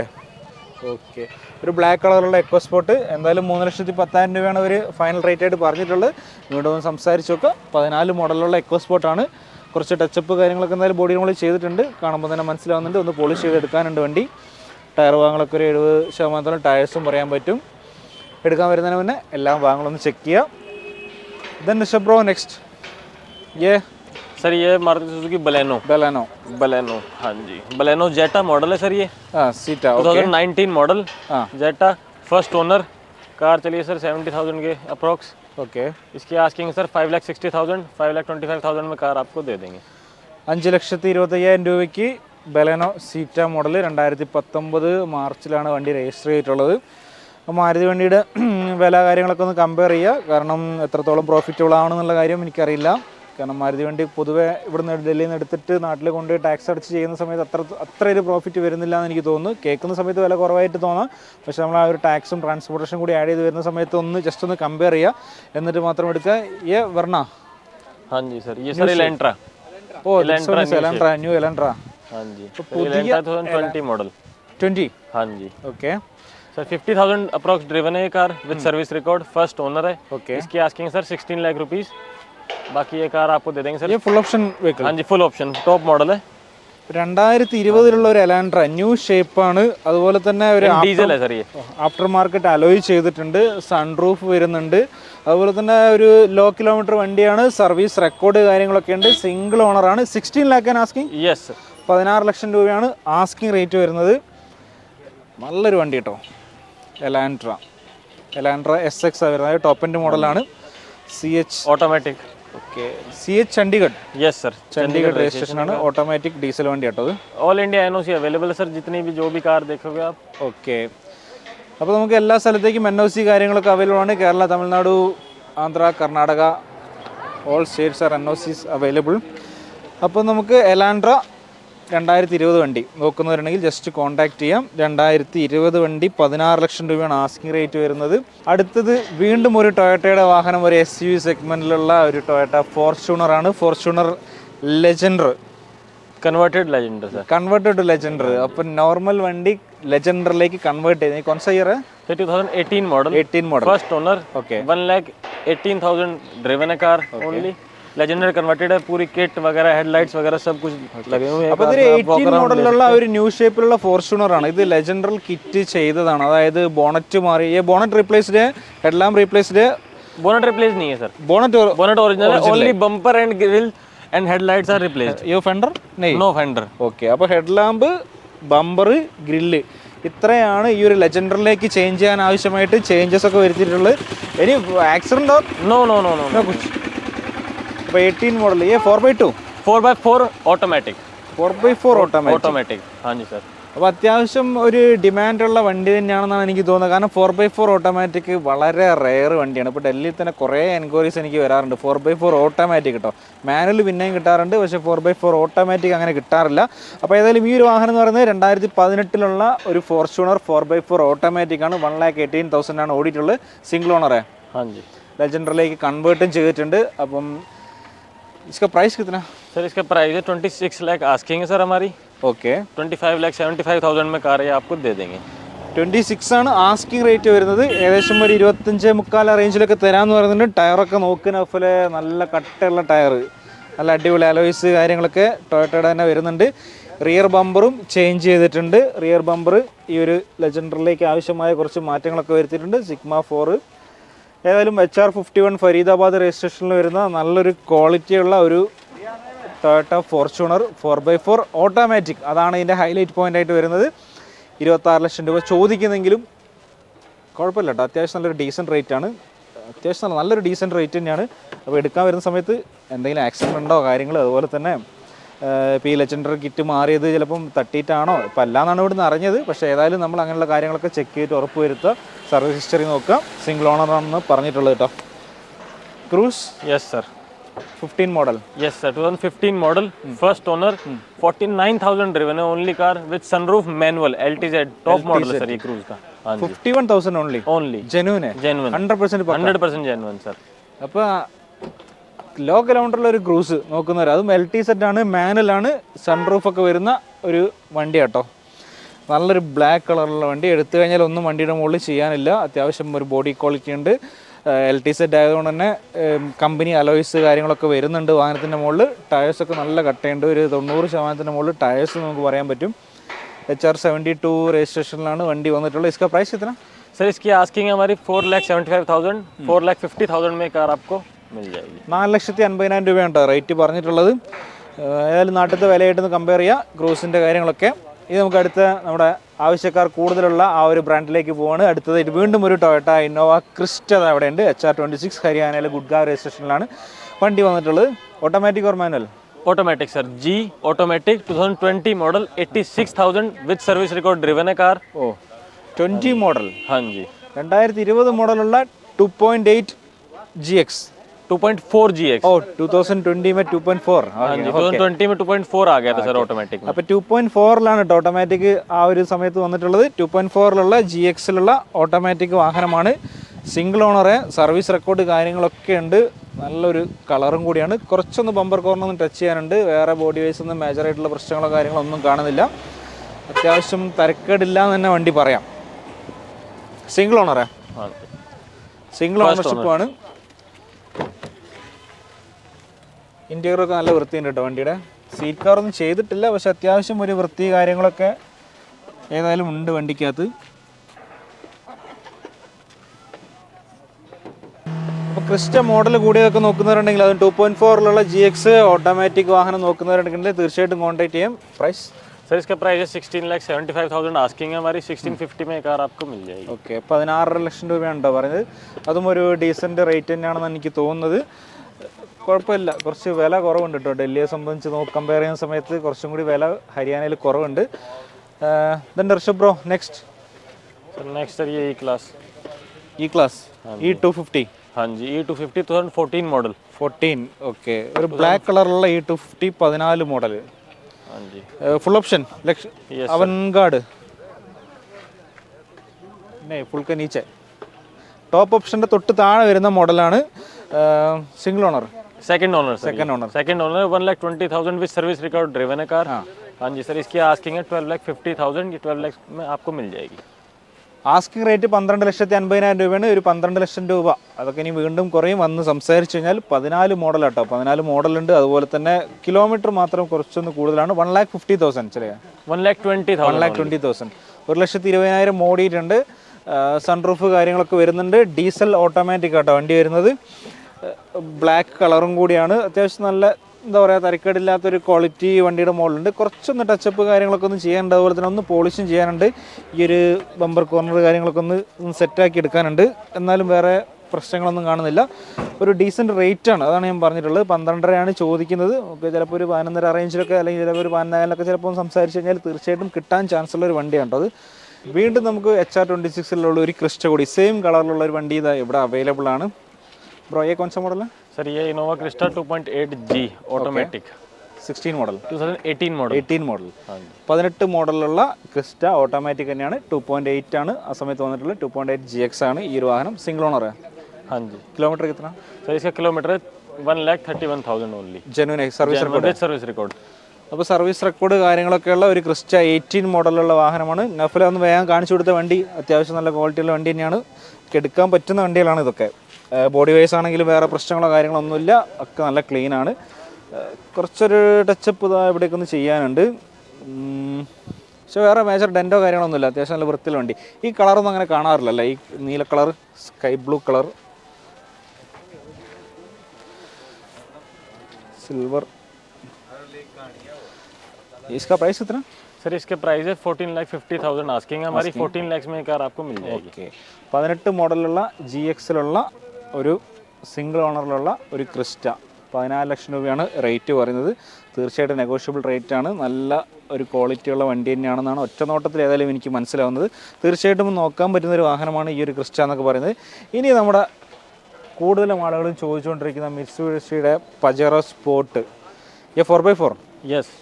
ഓക്കെ ഒരു ബ്ലാക്ക് കളറുള്ള എക്കോ സ്പോട്ട് എന്തായാലും മൂന്ന് ലക്ഷത്തി പത്തായിരം രൂപയാണ് അവർ ഫൈനൽ റേറ്റ് ആയിട്ട് പറഞ്ഞിട്ടുള്ളത്. വീണ്ടും ഒന്ന് സംസാരിച്ച് നോക്കുക പതിനാല് മോഡലുള്ള എക്കോ സ്പോട്ടാണ് കുറച്ച് ടച്ചപ്പ് കാര്യങ്ങളൊക്കെ എന്തായാലും ബോഡി നമ്മൾ ചെയ്തിട്ടുണ്ട്. കാണുമ്പോൾ തന്നെ മനസ്സിലാവുന്നുണ്ട്. ഒന്ന് പോളിഷ് ചെയ്തെടുക്കാനുണ്ട് വണ്ടി. ടയർ ഭാഗങ്ങളൊക്കെ ഒരു എഴുപത് ശതമാനത്തോളം ടയേഴ്സും പറയാൻ പറ്റും. എടുക്കാൻ വരുന്നതിന് മുന്നേ എല്ലാം ഒന്ന് ചെക്ക് ചെയ്യാം. ദെൻ ബ്രോ നെക്സ്റ്റ് ഏ सर ये Maruti Suzuki Baleno Baleno Baleno हाँ जी बलेनो जेटा मॉडल है सर ये ആ സീറ്റാ ഓക്കെ 2019 मॉडल हाँ। जेटा फर्स्ट ओनर कार चलिए सर 70,000 के अप्रोक्स ഓക്കെ इसकी asking sir five lakh sixty thousand five lakh twenty five thousand में कार आपको दे देंगे അഞ്ച് ലക്ഷത്തി ഇരുപത്തയ്യായിരം രൂപയ്ക്ക് ബലെനോ സീറ്റ മോഡൽ രണ്ടായിരത്തി പത്തൊമ്പത് മാർച്ചിലാണ് വണ്ടി രജിസ്റ്റർ ചെയ്തിട്ടുള്ളത് അപ്പോൾ മാരുതി വണ്ടിയുടെ വില കാര്യങ്ങളൊക്കെ ഒന്ന് കമ്പയർ ചെയ്യുക കാരണം എത്രത്തോളം പ്രോഫിറ്റബിൾ ആണെന്നുള്ള കാര്യം എനിക്കറിയില്ല കാരണം മാരുതി വണ്ടി പൊതുവെ ഇവിടുന്ന് ഡൽഹിയിൽ നിന്ന് എടുത്തിട്ട് നാട്ടിൽ കൊണ്ട് ടാക്സ് അടച്ച് ചെയ്യുന്ന സമയത്ത് അത്ര അത്ര ഒരു പ്രോഫിറ്റ് വരുന്നില്ല എന്ന് എനിക്ക് തോന്നുന്നു കേൾക്കുന്ന സമയത്ത് വില കുറവായിട്ട് തോന്നാം പക്ഷേ നമ്മൾ ആ ഒരു ടാക്സും ട്രാൻസ്പോർട്ടേഷൻ കൂടി ആഡ് ചെയ്ത് വരുന്ന സമയത്ത് ഒന്ന് ജസ്റ്റ് ഒന്ന് കമ്പയർ ചെയ്യുക എന്നിട്ട് മാത്രം എടുക്കുക ഏ വർണ്ണ हाँ जी सर ये सर इलेंट्रा ഓ എലൻട്ര ന്യൂ എലൻട്ര हाँ जी Elantra thousand twenty model twenty हाँ जी okay sir fifty thousand approx driven है ये car with service record first owner है ओके इसकी asking sir sixteen lakh rupees बाकी ये कार आपको दे देंगे सर ये ഫുൾ ഓപ്ഷൻ വെഹിക്കിൾ हाँ जी फुल ऑप्शन टॉप मॉडल है രണ്ടായിരത്തി ഇരുപതിലുള്ള ഒരു എലാൻഡ്ര ന്യൂ ഷേപ്പാണ് അതുപോലെ തന്നെ ഒരു डीजल है सर ये ആഫ്റ്റർ മാർക്കറ്റ് അലോയ് ചെയ്തിട്ടുണ്ട് സൺറൂഫ് വരുന്നുണ്ട് അതുപോലെ തന്നെ ഒരു ലോ കിലോമീറ്റർ വണ്ടിയാണ് സർവീസ് റെക്കോർഡ് കാര്യങ്ങളൊക്കെ ഉണ്ട് സിംഗിൾ ഓണറാണ് sixteen lakh and asking yes sir പതിനാറ് ലക്ഷം രൂപയാണ് ആസ്കിങ് റേറ്റ് വരുന്നത് നല്ലൊരു വണ്ടി കേട്ടോ എലാൻഡ്ര എലാൻഡ്ര എസ് എക്സ് വരുന്നത് ടോപ്പ് എൻഡ് മോഡലാണ് C H automatic okay C H Chandigarh yes sir Chandigarh registration ആണ് ഓട്ടോമാറ്റിക് ഡീസൽ വണ്ടി കേട്ടോ അത് ऑल इंडिया एनओसी अवेलेबल है सर जितनी भी जो भी कार देखोगे आप ഓക്കെ അപ്പോൾ നമുക്ക് എല്ലാ സ്ഥലത്തേക്കും എൻ ഒ സി കാര്യങ്ങളൊക്കെ അവൈലബിൾ ആണ് Kerala Tamil Nadu Andhra Karnataka all states are N O Cs available അപ്പോൾ നമുക്ക് എലാൻഡ്ര രണ്ടായിരത്തി ഇരുപത് വണ്ടി. നോക്കുന്നവരുണ്ടെങ്കിൽ ജസ്റ്റ് കോൺടാക്ട് ചെയ്യാം. രണ്ടായിരത്തി ഇരുപത് വണ്ടി പതിനാറ് ലക്ഷം രൂപയാണ് ആസ്കിംഗ് റേറ്റ് വരുന്നത്. അടുത്തത് വീണ്ടും ഒരു ടൊയറ്റയുടെ വാഹനം ഒരു എസ് യു സെഗ്മെന്റിലുള്ള ഒരു Toyota ഫോർച്യൂണറാണ് Fortuner Legender converted Legender sir converted Legender അപ്പം നോർമൽ വണ്ടി ലെജൻഡറിലേക്ക് കൺവേർട്ട് ചെയ്ത്. കൊൺസ year model eighteen model first owner okay one lakh eighteen thousand a car only Legender converted है पूरी किट वगैरह हेडलाइट्स वगैरह सब कुछ लगे हुए हैं അപ്പോൾ ഇതൊരു എയ്റ്റീൻ മോഡലിലുള്ള ഒരു ന്യൂ ഷേപ്പിലുള്ള ഫോർച്യൂണർ ആണ് ഇത് ലെജൻഡറൽ കിറ്റ് ചെയ്തതാണ് അതായത് ബോണറ്റ് മാറി ഈ bonnet replaced head lamp replaced bonnet replace नहीं है सर ബോണറ്റ് बोनट ओरिजिनल है only bumper and grill and headlights are replaced യോ ഫെൻഡർ നെയ് नो फेंडर ഓക്കെ അപ്പോൾ ഹെഡ് ലാമ്പ് ബമ്പർ ഗ്രില്ല് ഇത്രയാണ് ഈ ഒരു ലെജൻഡറിലേക്ക് ചേഞ്ച് ചെയ്യാൻ ആവശ്യമായിട്ട് ചേഞ്ചസ് ഒക്കെ വരുത്തിയിട്ടുള്ളത് ഇനി accident no no no no no അപ്പോൾ എയ്റ്റീൻ മോഡൽ ഈ four by two four by four automatic four by four automatic automatic हाँ जी सर അപ്പോൾ അത്യാവശ്യം ഒരു ഡിമാൻഡുള്ള വണ്ടി തന്നെയാണെന്നാണ് എനിക്ക് തോന്നുന്നത് കാരണം ഫോർ ബൈ ഫോർ ഓട്ടോമാറ്റിക് വളരെ റെയർ വണ്ടിയാണ് ഇപ്പോൾ ഡൽഹിയിൽ തന്നെ കുറേ എൻക്വയറീസ് എനിക്ക് വരാറുണ്ട് ഫോർ ബൈ ഫോർ ഓട്ടോമാറ്റിക് കേട്ടോ മാനുവൽ പിന്നെയും കിട്ടാറുണ്ട് പക്ഷേ ഫോർ ബൈ ഫോർ ഓട്ടോമാറ്റിക് അങ്ങനെ കിട്ടാറില്ല അപ്പോൾ ഏതായാലും ഈ ഒരു വാഹനം എന്ന് പറയുന്നത് രണ്ടായിരത്തി പതിനെട്ടിലുള്ള ഒരു Fortuner four by four automatic ആണ് വൺ ലാക്ക് എയ്റ്റീൻ തൗസൻഡ് ആണ് ഓടിയിട്ടുള്ളത് സിംഗിൾ ഓണറെ हाँ जी ലെജൻഡറിലേക്ക് കൺവേർട്ടും ചെയ്തിട്ടുണ്ട് അപ്പം इसका प्राइस कितना सर इसका प्राइस है ट्वेंटी सिक्स लैख आस्किंग है सर हमारी okay twenty five lakh seventy five thousand में कार ये आपको दे देंगे ട്വൻറ്റി സിക്സ് ആണ് ആസ്കിങ് റേറ്റ് വരുന്നത് ഏകദേശം ഒരു ഇരുപത്തഞ്ച് മുക്കാൽ റേഞ്ചിലൊക്കെ തരാമെന്ന് പറയുന്നുണ്ട് ടയറൊക്കെ നോക്കുന്ന പോലെ നല്ല കട്ടയുള്ള ടയർ നല്ല അടിപൊളി അലോയ്സ് കാര്യങ്ങളൊക്കെ ടൊയോട്ടയുടെ തന്നെ വരുന്നുണ്ട് റിയർ ബമ്പറും ചേഞ്ച് ചെയ്തിട്ടുണ്ട് റിയർ ബമ്പർ ഈ ഒരു ലെജൻഡറിലേക്ക് ആവശ്യമായ കുറച്ച് മാറ്റങ്ങളൊക്കെ വരുത്തിയിട്ടുണ്ട് സിഗ്മ ഫോറ് ഏതായാലും H R fifty one Faridabad രജിസ്ട്രേഷനിൽ വരുന്ന നല്ലൊരു ക്വാളിറ്റിയുള്ള ഒരു Toyota Fortuner four by four automatic അതാണ് ഇതിന്റെ ഹൈലൈറ്റ് പോയിന്റ് ആയിട്ട് വരുന്നത്. ഇരുപത്താറ് ലക്ഷം രൂപ ചോദിക്കുന്നെങ്കിലും കുഴപ്പമില്ല കേട്ടോ അത്യാവശ്യം നല്ലൊരു ഡീസന്റ് റേറ്റ് ആണ്. അത്യാവശ്യം നല്ല നല്ലൊരു ഡീസന്റ് റേറ്റ് തന്നെയാണ്. അപ്പോൾ എടുക്കാൻ വരുന്ന സമയത്ത് എന്തെങ്കിലും ആക്സിഡന്റ് ഉണ്ടോ കാര്യങ്ങൾ അതുപോലെ തന്നെ ഇപ്പോൾ ഈ ലെജൻഡർ കിറ്റ് മാറിയത് ചിലപ്പം തട്ടിയിട്ടാണോ? ഇപ്പം അല്ലാന്നാണ് ഇവിടുന്ന് അറിഞ്ഞത്. പക്ഷേ ഏതായാലും നമ്മൾ അങ്ങനെയുള്ള കാര്യങ്ങളൊക്കെ ചെക്ക് ചെയ്തിട്ട് ഉറപ്പ് വരുത്തുക സർവീസ് ഹിസ്റ്ററി നോക്കുക. സിംഗിൾ ഓണർ ആണെന്ന് പറഞ്ഞിട്ടുള്ളത് കേട്ടോ. Cruze? Yes sir fifteen model. Yes sir two thousand fifteen model first owner forty nine thousand driven only car with sunroof manual L T Z top model sir ഈ Cruze കാ fifty one thousand only only genuine genuine hundred percent hundred percent genuine sir അപ്പോൾ low കിലോമീറ്ററിൽ ഒരു cruise നോക്കുന്നവർ അതും L T set ആണ് മാനുവലാണ് sunroof ഒക്കെ വരുന്ന ഒരു വണ്ടി കേട്ടോ നല്ലൊരു ബ്ലാക്ക് കളറുള്ള വണ്ടി എടുത്തു കഴിഞ്ഞാൽ ഒന്നും വണ്ടിയുടെ മുകളിൽ ചെയ്യാനില്ല അത്യാവശ്യം ഒരു ബോഡി ക്വാളിറ്റി ഉണ്ട് എൽ ടി സെറ്റ് ആയതുകൊണ്ട് തന്നെ കമ്പനി അലോയ്സ് കാര്യങ്ങളൊക്കെ വരുന്നുണ്ട് വാഹനത്തിൻ്റെ മുകളിൽ ടയേഴ്സൊക്കെ നല്ല കട്ടയുണ്ട് ഒരു തൊണ്ണൂറ് ശതമാനത്തിൻ്റെ മുകളിൽ ടയേഴ്സ് നമുക്ക് പറയാൻ പറ്റും എച്ച് ആർ സെവൻറ്റി ടു രജിസ്ട്രേഷനിലാണ് വണ്ടി വന്നിട്ടുള്ളത് इसका प्राइस कितना सर इसकी आस्किंग हमारी four lakh seventy five thousand four lakh fifty thousand में कार आपको मिल जाएगी നാല് ലക്ഷത്തി അൻപതിനായിരം രൂപയാണ് കേട്ടോ റേറ്റ് പറഞ്ഞിട്ടുള്ളത് ഏഹ് ഏതായാലും നാട്ടിലത്തെ വിലയായിട്ടൊന്ന് കമ്പയർ ചെയ്യുക ക്രൂസിൻ്റെ കാര്യങ്ങളൊക്കെ ഇത് നമുക്ക് അടുത്ത നമ്മുടെ ആവശ്യക്കാർ കൂടുതലുള്ള ആ ഒരു ബ്രാൻഡിലേക്ക് പോവാണ് അടുത്തതായിട്ട് വീണ്ടും ഒരു ടൊയോട്ട ഇന്നോവ ക്രിസ്റ്റ അവിടെ ഉണ്ട് എച്ച് ആർ ട്വൻറ്റി സിക്സ് ഹരിയാനയിലെ ഗുഡ്ഗാവ് രജിസ്ട്രേഷനിലാണ് വണ്ടി വന്നിട്ടുള്ളത് automatic or manual automatic sir ji automatic 2020 model 86000 with service record driven है कार ഓ ട്വൻറ്റി മോഡൽ हाँ जी രണ്ടായിരത്തി ഇരുപത് മോഡലുള്ള two point eight G X 2.4 GX oh to thousand twenty may two point four हाँ जी 2020 में 2.4 आ गया था सर ऑटोमेटिक में അപ്പോൾ ടു പോയിന്റ് ഫോറിലാണ് കേട്ടോ ഓട്ടോമാറ്റിക് ആ ഒരു സമയത്ത് വന്നിട്ടുള്ളത് ടു പോയിന്റ് ഫോറിലുള്ള ജി എക്സിലുള്ള ഓട്ടോമാറ്റിക് വാഹനമാണ് സിംഗിൾ ഓണറെ സർവീസ് റെക്കോർഡ് കാര്യങ്ങളൊക്കെ ഉണ്ട് നല്ലൊരു കളറും കൂടിയാണ് കുറച്ചൊന്ന് ബമ്പർ കോർണൊന്നും ടച്ച് ചെയ്യാനുണ്ട് വേറെ ബോഡി വൈസ് ഒന്നും മേജർ ആയിട്ടുള്ള പ്രശ്നങ്ങളോ കാര്യങ്ങളോ ഒന്നും കാണുന്നില്ല അത്യാവശ്യം തരക്കേടില്ല എന്ന് തന്നെ വണ്ടി പറയാം സിംഗിൾ ഓണറെ हाँ जी സിംഗിൾ ഓണർഷിപ്പാണ് ഇൻറ്റീരിയറൊക്കെ നല്ല വൃത്തിയുണ്ട് കേട്ടോ വണ്ടിയുടെ സീറ്റ് കവറൊന്നും ചെയ്തിട്ടില്ല പക്ഷെ അത്യാവശ്യം ഒരു വൃത്തി കാര്യങ്ങളൊക്കെ ഏതായാലും ഉണ്ട് വണ്ടിക്കകത്ത് അപ്പോൾ ക്രിസ്റ്റ മോഡൽ കൂടിയതൊക്കെ നോക്കുന്നവരുണ്ടെങ്കിൽ അത് ടു പോയിന്റ് ഫോറിലുള്ള ജി എക്സ് ഓട്ടോമാറ്റിക് വാഹനം നോക്കുന്നവരുണ്ടെങ്കിൽ തീർച്ചയായിട്ടും കോൺടാക്ട് ചെയ്യാം പ്രൈസ് सर इसका प्राइस है sixteen lakh seventy five thousand asking है हमारी सिक्सटीन फिफ्टी में कार आपको मिल जाएगी ഓക്കെ പതിനാറര ലക്ഷം രൂപയാണ് കേട്ടോ പറയുന്നത് അതും ഒരു ഡീസൻറ്റ് റേറ്റ് തന്നെയാണെന്ന് എനിക്ക് തോന്നുന്നത് കുഴപ്പമില്ല. കുറച്ച് വില കുറവുണ്ട് കേട്ടോ. ഡൽഹിയെ സംബന്ധിച്ച് നോക്ക് കമ്പയർ ചെയ്യുന്ന സമയത്ത് കുറച്ചും കൂടി വില ഹരിയാനയിൽ കുറവുണ്ട്. ഇതുണ്ട് Rishabh bro next e e next E class e E class E two fifty ഹാൻജി E two fifty thousand fourteen model fourteen okay ഒരു ബ്ലാക്ക് കളറുള്ള ഇ ടു ഫിഫ്റ്റി പതിനാല് model full option Avantgarde full കനീച്ച. Top ഓപ്ഷന്റെ തൊട്ട് താഴെ വരുന്ന മോഡലാണ് single owner Second owner sir Second owner. Second owner one lakh twenty thousand with service record driven है कार हाँ जी सर इसकी आस्किंग है ट्वेल्व लाख फिफ्टी थाउजेंड ये ट्वेल्व लाख में आपको मिल जाएगी ആസ്കിംഗ് റേറ്റ് പന്ത്രണ്ട് ലക്ഷത്തി അൻപതിനായിരം രൂപയാണ് ഒരു പന്ത്രണ്ട് ലക്ഷം രൂപ അതൊക്കെ ഇനി വീണ്ടും കുറയും വന്ന് സംസാരിച്ച് കഴിഞ്ഞാൽ പതിനാല് മോഡൽ കേട്ടോ പതിനാല് മോഡലുണ്ട് അതുപോലെ തന്നെ കിലോമീറ്റർ മാത്രം കുറച്ചൊന്ന് കൂടുതലാണ് വൺ ലാക്ക് ഫിഫ്റ്റി തൗസൻഡ് ചെറിയ one lakh twenty one thousand lakh twenty thousand ഒരു ലക്ഷത്തി ഇരുപതിനായിരം ഓടിയിട്ടുണ്ട് സൺറൂഫ് കാര്യങ്ങളൊക്കെ വരുന്നുണ്ട് ഡീസൽ ഓട്ടോമാറ്റിക് ആട്ടോ വണ്ടി വരുന്നത് ബ്ലാക്ക് കളറും കൂടിയാണ്. അത്യാവശ്യം നല്ല എന്താ പറയുക തരക്കേടില്ലാത്തൊരു ക്വാളിറ്റി വണ്ടിയുടെ മുകളിലുണ്ട് കുറച്ചൊന്ന് ടച്ചപ്പ് കാര്യങ്ങളൊക്കെ ഒന്ന് ചെയ്യാനുണ്ട് അതുപോലെ തന്നെ ഒന്ന് പോളിഷും ചെയ്യാനുണ്ട്. ഈ ഒരു ബമ്പർ കോർണർ കാര്യങ്ങളൊക്കെ ഒന്ന് ഒന്ന് സെറ്റാക്കി എടുക്കാനുണ്ട്. എന്നാലും വേറെ പ്രശ്നങ്ങളൊന്നും കാണുന്നില്ല. ഒരു ഡീസന്റ് റേറ്റ് ആണ് അതാണ് ഞാൻ പറഞ്ഞിട്ടുള്ളത്. പന്ത്രണ്ടരയാണ് ചോദിക്കുന്നത്. നമുക്ക് ചിലപ്പോൾ ഒരു പതിനൊന്നര റേഞ്ചിലൊക്കെ അല്ലെങ്കിൽ ചിലപ്പോൾ ഒരു പതിനാലിലൊക്കെ ചിലപ്പോൾ സംസാരിച്ച് കഴിഞ്ഞാൽ തീർച്ചയായിട്ടും കിട്ടാൻ ചാൻസ് ഉള്ള ഒരു വണ്ടിയാണ് അത് വീണ്ടും നമുക്ക് എച്ച് ആർ ട്വന്റി സിക്സിലുള്ള ഒരു ക്രിസ്റ്റ കൂടി. സെയിം കളറിലുള്ള ഒരു വണ്ടി ഇതാ ഇവിടെ അവൈലബിൾ ആണ്. ബ്രോ ഏ കോൺസ മോഡൽ सर ये Innova Crysta 2.8 G automatic sixteen model 2018 model eighteen model हाँ जी പതിനെട്ട് മോഡലുള്ള ക്രിസ്റ്റ ഓട്ടോമാറ്റിക് തന്നെയാണ് ടു പോയിന്റ് എയ്റ്റ് ആണ് ആ സമയത്ത് വന്നിട്ടുള്ളത് two point eight G X ആണ് ഈ ഒരു വാഹനം സിംഗിൾ ഓണർ हाँ जी കിലോമീറ്റർ കിട്ടുന്ന सर इसका kilometre one lakh thirty one thousand only genuine service record service record അപ്പോൾ സർവീസ് റെക്കോർഡ് കാര്യങ്ങളൊക്കെ ഉള്ള ഒരു ക്രിസ്റ്റ എയ്റ്റീൻ മോഡലുള്ള വാഹനമാണ് നഫല ഒന്ന് വേഗം കാണിച്ചു കൊടുത്ത വണ്ടി അത്യാവശ്യം നല്ല ക്വാളിറ്റിയുള്ള വണ്ടി തന്നെയാണ് ഒക്കെ എടുക്കാൻ പറ്റുന്ന വണ്ടികളാണ് ഇതൊക്കെ ബോഡി വൈസ് ആണെങ്കിലും വേറെ പ്രശ്നങ്ങളോ കാര്യങ്ങളോ ഒന്നുമില്ല ഒക്കെ നല്ല ക്ലീൻ ആണ് ഏഹ് കുറച്ചൊരു ടച്ചപ്പ് ഇതാ ഇവിടേക്ക് ഒന്ന് ചെയ്യാനുണ്ട് ഉം. പക്ഷെ വേറെ മേജർ ഡെൻറ്റോ കാര്യങ്ങളൊന്നുമില്ല അത്യാവശ്യം നല്ല വൃത്തിയുള്ള വണ്ടി ഈ കളറൊന്നും അങ്ങനെ കാണാറില്ലല്ലേ ഈ നീല colour sky blue colour silver इसका प्राइस कितना सर इसके प्राइस है fourteen lakh fifty thousand asking हमारी फोर्टीन लैक्स में ये कार आपको मिल जाएगी ഓക്കെ പതിനെട്ട് മോഡലുള്ള ജി എക്സിലുള്ള ഒരു സിംഗിൾ ഓണറിലുള്ള ഒരു ക്രിസ്റ്റ. പതിനാല് ലക്ഷം രൂപയാണ് റേറ്റ് പറയുന്നത്. തീർച്ചയായിട്ടും നെഗോഷ്യബിൾ റേറ്റ് ആണ്. നല്ല ഒരു ക്വാളിറ്റിയുള്ള വണ്ടി തന്നെയാണെന്നാണ് ഒറ്റ നോട്ടത്തിൽ ഏതായാലും എനിക്ക് മനസ്സിലാവുന്നത്. തീർച്ചയായിട്ടും നോക്കാൻ പറ്റുന്ന ഒരു വാഹനമാണ് ഈ ഒരു ക്രിസ്റ്റ എന്നൊക്കെ പറയുന്നത്. ഇനി നമ്മുടെ കൂടുതലും ആളുകളും ചോദിച്ചുകൊണ്ടിരിക്കുന്ന മിറ്റ്സുബിഷിയുടെ പജറോ സ്പോർട്ട് ഈ four by four yes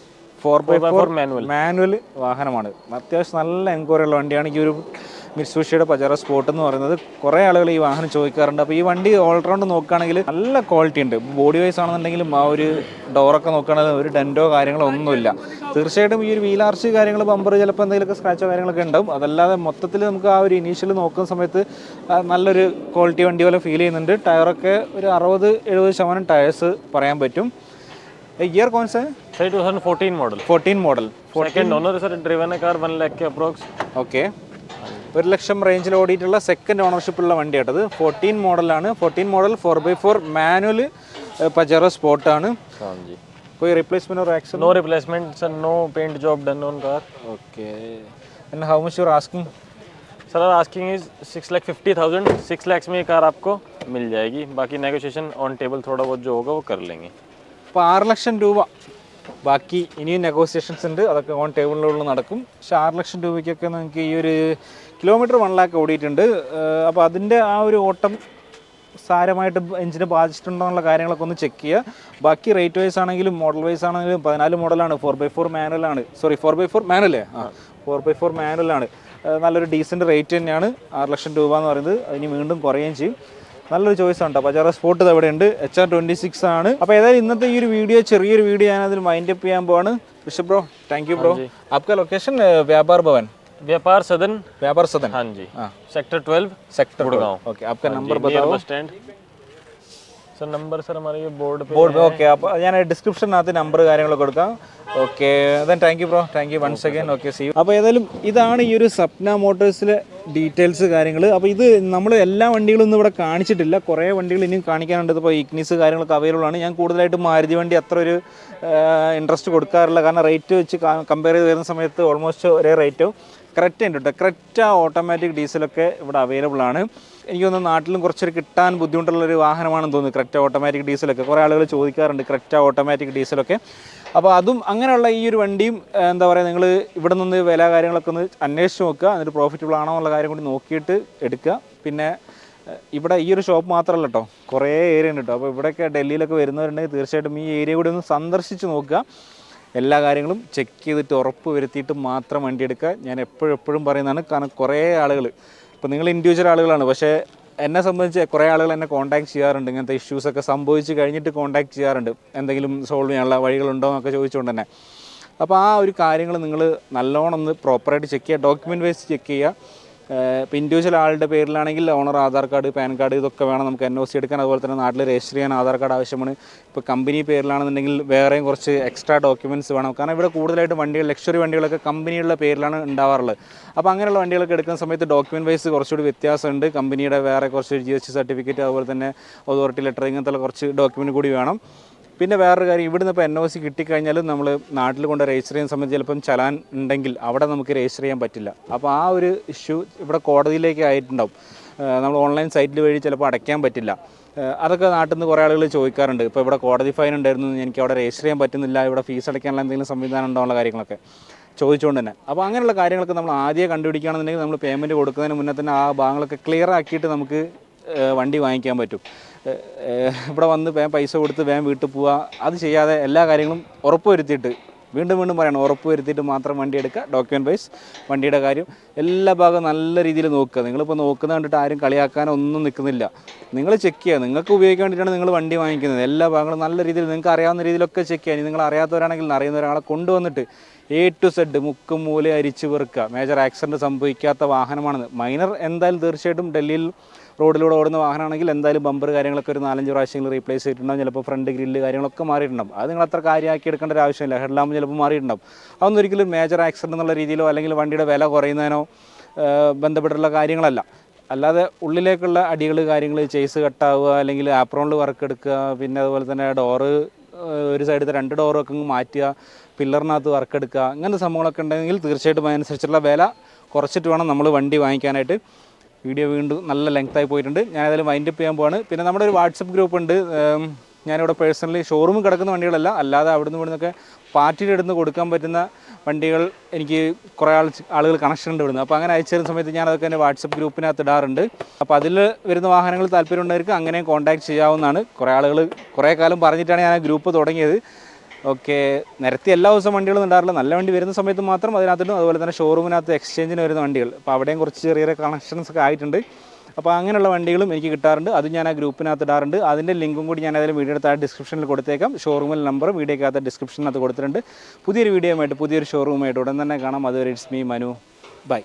four by four manual manual വാഹനമാണ്. അത്യാവശ്യം നല്ല എൻക്വയറി ഉള്ള വണ്ടിയാണ്. ഈ ഒരു മിറ്റ്സുഷിയുടെ പജറ സ്പോട്ട് എന്ന് പറയുന്നത് കുറേ ആളുകൾ ഈ വാഹനം ചോദിക്കാറുണ്ട് അപ്പോൾ ഈ വണ്ടി ഓൾറൗണ്ട് നോക്കുകയാണെങ്കിൽ നല്ല ക്വാളിറ്റി ഉണ്ട് ബോഡി വൈസ് ആണെന്നുണ്ടെങ്കിലും ആ ഒരു ഡോറൊക്കെ നോക്കുകയാണെങ്കിൽ ഒരു ഡെൻറ്റോ കാര്യങ്ങളോ ഒന്നുമില്ല തീർച്ചയായിട്ടും ഈ ഒരു വീലാർച്ച് കാര്യങ്ങൾ ബമ്പർ ചിലപ്പോൾ എന്തെങ്കിലുമൊക്കെ സ്ക്രാച്ചോ കാര്യങ്ങളൊക്കെ ഉണ്ടാവും അതല്ലാതെ മൊത്തത്തിൽ നമുക്ക് ആ ഒരു ഇനീഷ്യൽ നോക്കുന്ന സമയത്ത് ആ നല്ലൊരു ക്വാളിറ്റി വണ്ടി പോലെ ഫീൽ ചെയ്യുന്നുണ്ട് ടയറൊക്കെ ഒരു അറുപത് എഴുപത് ശതമാനം ടയേഴ്സ് പറയാൻ പറ്റും year cons sir two thousand fourteen model fourteen model second owner sir driven है कार वन लाख के अप्रोक्स ഓക്കെ ഒരു ലക്ഷം റേഞ്ചിൽ ഓടിയിട്ടുള്ള സെക്കൻഡ് ഓണർഷിപ്പുള്ള വണ്ടിയാട്ടത് ഫോർട്ടീൻ മോഡലാണ് fourteen model four by four manual Pajero സ്പോട്ടാണ് हाँ जी कोई रिप्लेसमेंट और action no replacement sir no paint job done on car okay and how much you're asking sir asking is six lakh fifty thousand six lakhs में ये car आपको मिल जाएगी बाकी negotiation on table थोड़ा बहुत जो होगा वो कर लेंगे അപ്പോൾ ആറ് ലക്ഷം രൂപ ബാക്കി ഇനിയും നെഗോസിയേഷൻസ് ഉണ്ട് അതൊക്കെ ഓൺ ടേബിളിലുള്ള നടക്കും പക്ഷെ ആറ് ലക്ഷം രൂപയ്ക്കൊക്കെ നിങ്ങൾക്ക് ഈ ഒരു കിലോമീറ്റർ വൺ ലാക്ക് ഓടിയിട്ടുണ്ട്. അപ്പോൾ അതിന്റെ ആ ഒരു ഓട്ടം സാരമായിട്ട് എഞ്ചിന് ബാധിച്ചിട്ടുണ്ടെന്നുള്ള കാര്യങ്ങളൊക്കെ ഒന്ന് ചെക്ക് ചെയ്യുക ബാക്കി റേറ്റ് വൈസ് ആണെങ്കിലും മോഡൽ വൈസ് ആണെങ്കിലും പതിനാല് മോഡലാണ് ഫോർ ബൈ ഫോർ മാനുവലാണ് സോറി ഫോർ ബൈ ഫോർ മാനുവലേ ആ ഫോർ ബൈ ഫോർ മാനുവലാണ് നല്ലൊരു ഡീസന്റ് റേറ്റ് തന്നെയാണ്. ആറ് ലക്ഷം രൂപ എന്ന് പറയുന്നത്. അതിന് വീണ്ടും കുറയുകയും ചെയ്യും. നല്ലൊരു ചോയ്സ് ഉണ്ട് പജാറോ സ്പോട്ട് ഇവിടെ ഉണ്ട് എച്ച് ആർ ട്വന്റി സിക്സ് ആണ്. അപ്പോൾ ഏതായാലും ഇന്നത്തെ ഈ ഒരു വീഡിയോ ചെറിയൊരു വീഡിയോ ഞാൻ അതിൽ മൈൻഡ് അപ്പ് ചെയ്യാൻ പോവാണ്. Rishabh bro thank you bro. ആപ്ക location Vyapar Bhavan. Vyapar Sadan Vyapar Sadan हाँ जी हाँ। Sector twelve sector Gurgaon okay आपका नंबर नियर बताओ bus stand sir number sir हमारे ये बोर्ड पे ബോർഡ് ഓക്കെ അപ്പോൾ ഞാൻ ഡിസ്ക്രിപ്ഷനകത്ത് നമ്പർ കാര്യങ്ങളൊക്കെ കൊടുക്കാം okay then thank you bro thank you once again okay see അപ്പോൾ ഏതായാലും ഇതാണ് ഈ ഒരു സപ്ന മോട്ടോഴ്സിലെ ഡീറ്റെയിൽസ് കാര്യങ്ങൾ അപ്പോൾ ഇത് നമ്മൾ എല്ലാ വണ്ടികളും ഒന്നും ഇവിടെ കാണിച്ചിട്ടില്ല കുറേ വണ്ടികൾ ഇനിയും കാണിക്കാനുണ്ട് ഇപ്പോൾ ഇഗ്നീസ് കാര്യങ്ങളൊക്കെ അവൈലബിൾ ആണ് ഞാൻ കൂടുതലായിട്ട് മാരുതി വണ്ടി അത്ര ഒരു ഇൻട്രസ്റ്റ് കൊടുക്കാറില്ല കാരണം റേറ്റ് വെച്ച് കമ്പയർ ചെയ്ത് വരുന്ന സമയത്ത് ഓൾമോസ്റ്റ് ഒരേ റേറ്റോ ക്രെറ്റ ഉണ്ട് കേട്ടോ ക്രെറ്റ ഓട്ടോമാറ്റിക് ഡീസലൊക്കെ ഇവിടെ അവൈലബിൾ ആണ്. എനിക്ക് തോന്നുന്നു നാട്ടിലും കുറച്ചൊരു കിട്ടാൻ ബുദ്ധിമുട്ടുള്ള ഒരു വാഹനമാണെന്ന് തോന്നുന്നു ക്രെറ്റ ഓട്ടോമാറ്റിക് ഡീസലൊക്കെ കുറേ ആളുകൾ ചോദിക്കാറുണ്ട് ക്രെറ്റ ഓട്ടോമാറ്റിക് ഡീസലൊക്കെ അപ്പോൾ അതും അങ്ങനെയുള്ള ഈ ഒരു വണ്ടിയും എന്താ പറയുക നിങ്ങൾ ഇവിടെ നിന്ന് വില കാര്യങ്ങളൊക്കെ ഒന്ന് അന്വേഷിച്ച് നോക്കുക. എന്നിട്ട് പ്രോഫിറ്റബിൾ ആണോ എന്നുള്ള കാര്യം കൂടി നോക്കിയിട്ട് എടുക്കുക. പിന്നെ ഇവിടെ ഈ ഒരു ഷോപ്പ് മാത്രമല്ല കേട്ടോ കുറേ ഏരിയ ഉണ്ട് കേട്ടോ അപ്പോൾ ഇവിടെയൊക്കെ ഡൽഹിയിലൊക്കെ വരുന്നവരുണ്ടെങ്കിൽ തീർച്ചയായിട്ടും ഈ ഏരിയ കൂടി ഒന്ന് സന്ദർശിച്ച് നോക്കുക. എല്ലാ കാര്യങ്ങളും ചെക്ക് ചെയ്തിട്ട് ഉറപ്പ് വരുത്തിയിട്ട് മാത്രം വണ്ടി എടുക്കുക. ഞാൻ എപ്പോഴും എപ്പോഴും പറയുന്നതാണ് കാരണം കുറേ ആളുകൾ ഇപ്പോൾ നിങ്ങൾ ഇൻഡിവിജ്വൽ ആളുകളാണ് പക്ഷേ എന്നെ സംബന്ധിച്ച് കുറേ ആളുകൾ എന്നെ കോൺടാക്ട് ചെയ്യാറുണ്ട്. ഇങ്ങനത്തെ ഇഷ്യൂസൊക്കെ സംഭവിച്ച് കഴിഞ്ഞിട്ട് കോൺടാക്ട് ചെയ്യാറുണ്ട്. എന്തെങ്കിലും സോൾവ് ചെയ്യാനുള്ള വഴികളുണ്ടോ എന്നൊക്കെ ചോദിച്ചുകൊണ്ട് തന്നെ. അപ്പോൾ ആ ഒരു കാര്യങ്ങൾ നിങ്ങൾ നല്ലോണം ഒന്ന് പ്രോപ്പറായിട്ട് ചെക്ക് ചെയ്യുക. ഡോക്യുമെന്റ് വൈസ് ചെക്ക് ചെയ്യുക. ഇപ്പോൾ ഇൻഡിവിജ്വൽ ആളുടെ പേരിലാണെങ്കിൽ owner Aadhaar card PAN card ഇതൊക്കെ വേണം നമുക്ക് എൻ ഒ സി എടുക്കാൻ. അതുപോലെ തന്നെ നാട്ടിൽ രജിസ്റ്റർ ചെയ്യാൻ ആധാർ കാർഡ് ആവശ്യമാണ്. ഇപ്പോൾ കമ്പനി പേരിലാണെന്നുണ്ടെങ്കിൽ വേറെയും കുറച്ച് എക്സ്ട്രാ ഡോക്യുമെന്റ്സ് വേണം. കാരണം ഇവിടെ കൂടുതലായിട്ട് വണ്ടികൾ ലക്ഷറി വണ്ടികളൊക്കെ കമ്പനിയുടെ പേരിലാണ് ഉണ്ടാവാറുള്ളത്. അപ്പോൾ അങ്ങനെയുള്ള വണ്ടികളൊക്കെ എടുക്കുന്ന സമയത്ത് ഡോക്യുമെന്റ് വൈസ് കുറച്ചുകൂടി വ്യത്യാസമുണ്ട്. കമ്പനിയുടെ വേറെ കുറച്ച് ജി എസ് ടി സർട്ടിഫിക്കറ്റ് അതുപോലെ തന്നെ അതോറിറ്റി ലെറ്റർ ഇങ്ങനത്തെ കുറച്ച് ഡോക്യുമെന്റ് കൂടി വേണം. പിന്നെ വേറൊരു കാര്യം ഇവിടുന്ന് ഇപ്പോൾ എൻ ഒ സി കിട്ടിക്കഴിഞ്ഞാലും നമ്മൾ നാട്ടിൽ കൊണ്ട് രജിസ്റ്റർ ചെയ്യുന്ന സമയത്ത് ചിലപ്പം ചലാൻ ഉണ്ടെങ്കിൽ അവിടെ നമുക്ക് രജിസ്റ്റർ ചെയ്യാൻ പറ്റില്ല. അപ്പോൾ ആ ഒരു ഇഷ്യൂ ഇവിടെ കോടതിയിലേക്ക് ആയിട്ടുണ്ടാവും. നമ്മൾ ഓൺലൈൻ സൈറ്റിൽ വഴി ചിലപ്പോൾ അടയ്ക്കാൻ പറ്റില്ല. അതൊക്കെ നാട്ടിൽ നിന്ന് കുറേ ആളുകൾ ചോദിക്കാറുണ്ട്. ഇപ്പോൾ ഇവിടെ കോടതി ഫൈൻ ഉണ്ടായിരുന്നു എനിക്ക് അവിടെ രജിസ്റ്റർ ചെയ്യാൻ പറ്റുന്നില്ല ഇവിടെ ഫീസ് അടയ്ക്കാനുള്ള എന്തെങ്കിലും സംവിധാനം ഉണ്ടോയുള്ള കാര്യങ്ങളൊക്കെ ചോദിച്ചുകൊണ്ട് തന്നെ. അപ്പോൾ അങ്ങനെയുള്ള കാര്യങ്ങളൊക്കെ നമ്മൾ ആദ്യം കണ്ടുപിടിക്കുകയാണെന്നുണ്ടെങ്കിൽ നമ്മൾ പേയ്മെന്റ് കൊടുക്കുന്നതിന് മുന്നേ തന്നെ ആ ഭാഗങ്ങളൊക്കെ ക്ലിയർ ആക്കിയിട്ട് നമുക്ക് വണ്ടി വാങ്ങിക്കാൻ പറ്റും. ഇവിടെ വന്ന് വേഗം പൈസ കൊടുത്ത് വേഗം വീട്ടിൽ പോവുക അത് ചെയ്യാതെ എല്ലാ കാര്യങ്ങളും ഉറപ്പ് വരുത്തിയിട്ട് വീണ്ടും വീണ്ടും പറയണം ഉറപ്പ് വരുത്തിയിട്ട് മാത്രം വണ്ടി എടുക്കുക ഡോക്യുമെന്റ് വൈസ് വണ്ടിയുടെ കാര്യം എല്ലാ ഭാഗവും നല്ല രീതിയിൽ നോക്കുക. നിങ്ങളിപ്പോൾ നോക്കുന്ന കണ്ടിട്ട് ആരും കളിയാക്കാനോ ഒന്നും നിൽക്കുന്നില്ല. നിങ്ങൾ ചെക്ക് ചെയ്യുക. നിങ്ങൾക്ക് ഉപയോഗിക്കാൻ വേണ്ടിയിട്ടാണ് നിങ്ങൾ വണ്ടി വാങ്ങിക്കുന്നത്. എല്ലാ ഭാഗങ്ങളും നല്ല രീതിയിൽ നിങ്ങൾക്ക് അറിയാവുന്ന രീതിയിലൊക്കെ ചെക്ക് ചെയ്യുക. നിങ്ങൾ അറിയാത്തവരാണെങ്കിൽ അറിയുന്ന ഒരാളെ കൊണ്ടുവന്നിട്ട് എ ടു സെഡ് മുക്കും മൂല അരിച്ച് വെറുക്കുക മേജർ ആക്സിഡന്റ് സംഭവിക്കാത്ത വാഹനമാണെന്ന് മൈനർ എന്തായാലും തീർച്ചയായിട്ടും ഡൽഹിയിൽ റോഡിലൂടെ ഓടുന്ന വാഹനമാണെങ്കിൽ എന്തായാലും ബമ്പർ കാര്യങ്ങളൊക്കെ ഒരു നാലഞ്ച് പ്രാവശ്യങ്ങൾ റീപ്ലേസ് ചെയ്തിട്ടുണ്ടാവും. ചിലപ്പോൾ ഫ്രണ്ട് ഗ്രില്ല് കാര്യങ്ങളൊക്കെ മാറിയിട്ടുണ്ടാവും. അത് നിങ്ങൾ അത്ര കാര്യമാക്കി എടുക്കേണ്ട ഒരു ആവശ്യമില്ല. ഹെഡ്ലാമ്പ് ചിലപ്പോൾ മാറിയിട്ടുണ്ടാവും. അതൊന്നും ഒരിക്കലും മേജർ ആക്സിഡന്റ് എന്നുള്ള രീതിയിലോ അല്ലെങ്കിൽ വണ്ടിയുടെ വില കുറയുന്നതിനോ ബന്ധപ്പെട്ടുള്ള കാര്യങ്ങളല്ല. അല്ലാതെ ഉള്ളിലേക്കുള്ള അടികൾ കാര്യങ്ങൾ ചേസ് കട്ടാവുക അല്ലെങ്കിൽ ആപ്രോണിൽ വർക്ക് എടുക്കുക പിന്നെ അതുപോലെ തന്നെ ഡോറ് ഒരു സൈഡത്തെ രണ്ട് ഡോറൊക്കെ അങ്ങ് മാറ്റുക പില്ലറിനകത്ത് വർക്ക് എടുക്കുക അങ്ങനത്തെ സംഭവങ്ങളൊക്കെ ഉണ്ടെങ്കിൽ തീർച്ചയായിട്ടും അതിനനുസരിച്ചുള്ള വില കുറച്ചിട്ട് വേണം നമ്മൾ വണ്ടി വാങ്ങിക്കാനായിട്ട്. വീഡിയോ വീണ്ടും നല്ല ലെങ്തായി പോയിട്ടുണ്ട്. ഞാൻ ഏതായാലും വൈൻഡ് അപ്പ് ചെയ്യാൻ പോവാണ്. പിന്നെ നമ്മുടെ ഒരു വാട്സപ്പ് ഗ്രൂപ്പ് ഉണ്ട്. ഞാനിവിടെ പേഴ്സണലി ഷോറൂമിൽ കിടക്കുന്ന വണ്ടികളല്ല. അല്ലാതെ അവിടുന്ന് ഇവിടുന്നൊക്കെ പാർട്ടിയുടെ അടുത്ത് കൊടുക്കാൻ പറ്റുന്ന വണ്ടികൾ എനിക്ക് കുറേ ആൾ ആളുകൾ കണക്ഷൻ ഉണ്ട് ഇവിടുന്ന്. അപ്പോൾ അങ്ങനെ അയച്ചു തരുന്ന സമയത്ത് ഞാൻ അതൊക്കെ എന്റെ വാട്സപ്പ് ഗ്രൂപ്പിനകത്ത് ഇടാറുണ്ട്. അപ്പോൾ അതിൽ വരുന്ന വാഹനങ്ങൾ താല്പര്യമുള്ളവർക്ക് അങ്ങനെയും കോൺടാക്ട് ചെയ്യാവുന്നതാണ്. കുറേ ആളുകൾ കുറേ കാലം പറഞ്ഞിട്ടാണ് ഞാൻ ആ ഗ്രൂപ്പ് തുടങ്ങിയത്. ഓക്കെ നിരത്തി എല്ലാ ദിവസവും വണ്ടികളും ഉണ്ടാറില്ല നല്ല വണ്ടി വരുന്ന സമയത്ത് മാത്രം അതിനകത്തും അതുപോലെ തന്നെ ഷോറൂമിനകത്ത് എക്സ്ചേഞ്ചിന് വരുന്ന വണ്ടികൾ. അപ്പോൾ അവിടെയും കുറച്ച് ചെറിയ ചെറിയ കണക്ഷൻസ് ഒക്കെ ആയിട്ടുണ്ട്. അപ്പോൾ അങ്ങനെയുള്ള വണ്ടികളും എനിക്ക് കിട്ടാറുണ്ട്. അത് ഞാൻ ആ ഗ്രൂപ്പിനകത്ത് ഇടാറുണ്ട്. അതിന്റെ ലിങ്കും കൂടി ഞാൻ അതിൽ വീഡിയോ എടുത്ത ഡിസ്ക്രിപ്ഷനിൽ കൊടുത്തേക്കാം. ഷോറൂമിലെ നമ്പർ വീഡിയോക്കകത്ത് ഡിസ്ക്രിപ്ഷനകത്ത് കൊടുത്തിട്ടുണ്ട്. പുതിയൊരു വീഡിയോ ആയിട്ട് പുതിയൊരു ഷോറൂമായിട്ട് ഉടൻ തന്നെ കാണാം. അതുവരെ ഇറ്റ്സ് മീ മനു ബൈ